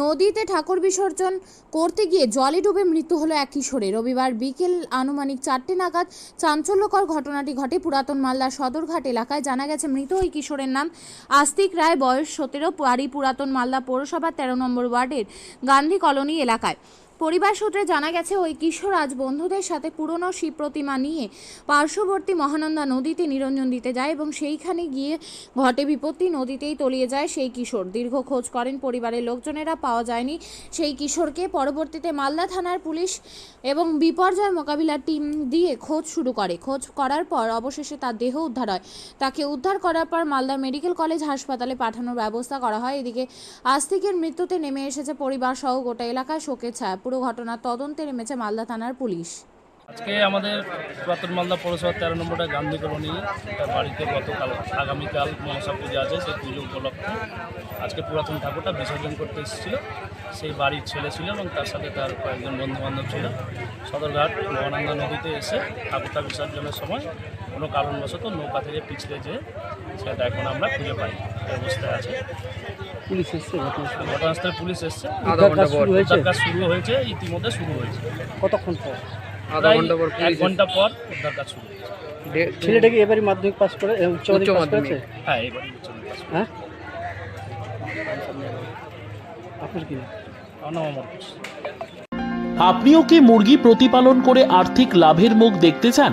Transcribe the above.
নদীতে ঠাকুর বিসর্জন করতে গিয়ে জলে ডুবে মৃত্যু হলো এক কিশোরে রবিবার বিকেল আনুমানিক চারটে নাগাদ চাঞ্চল্যকর ঘটনাটি ঘটে পুরাতন মালদার সদরঘাট এলাকায়। জানা গেছে, মৃত ওই কিশোরের নাম আস্তিক রায়, বয়স সতেরো, বাড়ি পুরাতন মালদা পৌরসভার তেরো নম্বর ওয়ার্ডের গান্ধী কলোনি এলাকায়। পরিবার সূত্রে জানা গেছে, ওই কিশোর আজ বন্ধুদের সাথে পুরনো শিব প্রতিমা নিয়ে পার্শ্ববর্তী মহানন্দা নদীতে নিরঞ্জন দিতে যায় এবং সেইখানে গিয়ে ঘটে বিপত্তি, নদীতেই তলিয়ে যায় সেই কিশোর। দীর্ঘ খোঁজ করেন পরিবারের লোকজনেরা, পাওয়া যায়নি সেই কিশোরকে। পরবর্তীতে মালদা থানার পুলিশ এবং বিপর্যয় মোকাবিলার টিম দিয়ে খোঁজ শুরু করে। খোঁজ করার পর অবশেষে তার দেহ উদ্ধার হয়। তাকে উদ্ধার করার পর মালদা মেডিকেল কলেজ হাসপাতালে পাঠানোর ব্যবস্থা করা হয়। এদিকে আস্তিকের মৃত্যুতে নেমে এসেছে পরিবার সহ গোটা এলাকায় শোকের ছায়া। পুরো ঘটনার তদন্তে নেমেছে মালদা থানার পুলিশ। আজকে আমাদের পুরাতন মালদা পৌরসভার তেরো নম্বরটা গান্ধী কলোনি তার বাড়িতে গতকাল, আগামীকাল মনসা পূজা আছে, সেই পুজো উপলক্ষে। আজকে পুরাতন ঠাকুরটা বিসর্জন করতে এসেছিল। সেই বাড়ির ছেলে ছিল এবং তার সাথে তার কয়েকজন বন্ধু বান্ধব ছিল। সদরঘাট, মহানন্দা নদীতে এসে ঠাকুরটা বিসর্জনের সময় কোনো কারণবশত নৌকা থেকে পিছলে যে সেটা এখন আমরা খুঁজে পাই। অবস্থায় আছে। পুলিশ এসছে ঘটনাস্থলে? ঘটনাস্থলে পুলিশ এসছে। কাজ শুরু হয়েছে? উদ্ধার শুরু হয়েছে ইতিমধ্যে শুরু হয়েছে। কতক্ষণ পর? প্রায় এক ঘণ্টা পর উদ্ধার কাজ শুরু হয়েছে। ছেলেটা কি এবারই মাধ্যমিক পাস করে উচ্চ মাধ্যমিক হ্যাঁ এবারই উচ্চ মাধ্যমিক হ্যাঁ? আপনার কি নাম? আমার নাম অমর ঘোষ। আপনিও কি মুরগি প্রতিপালন করে আর্থিক লাভের মুখ দেখতে চান?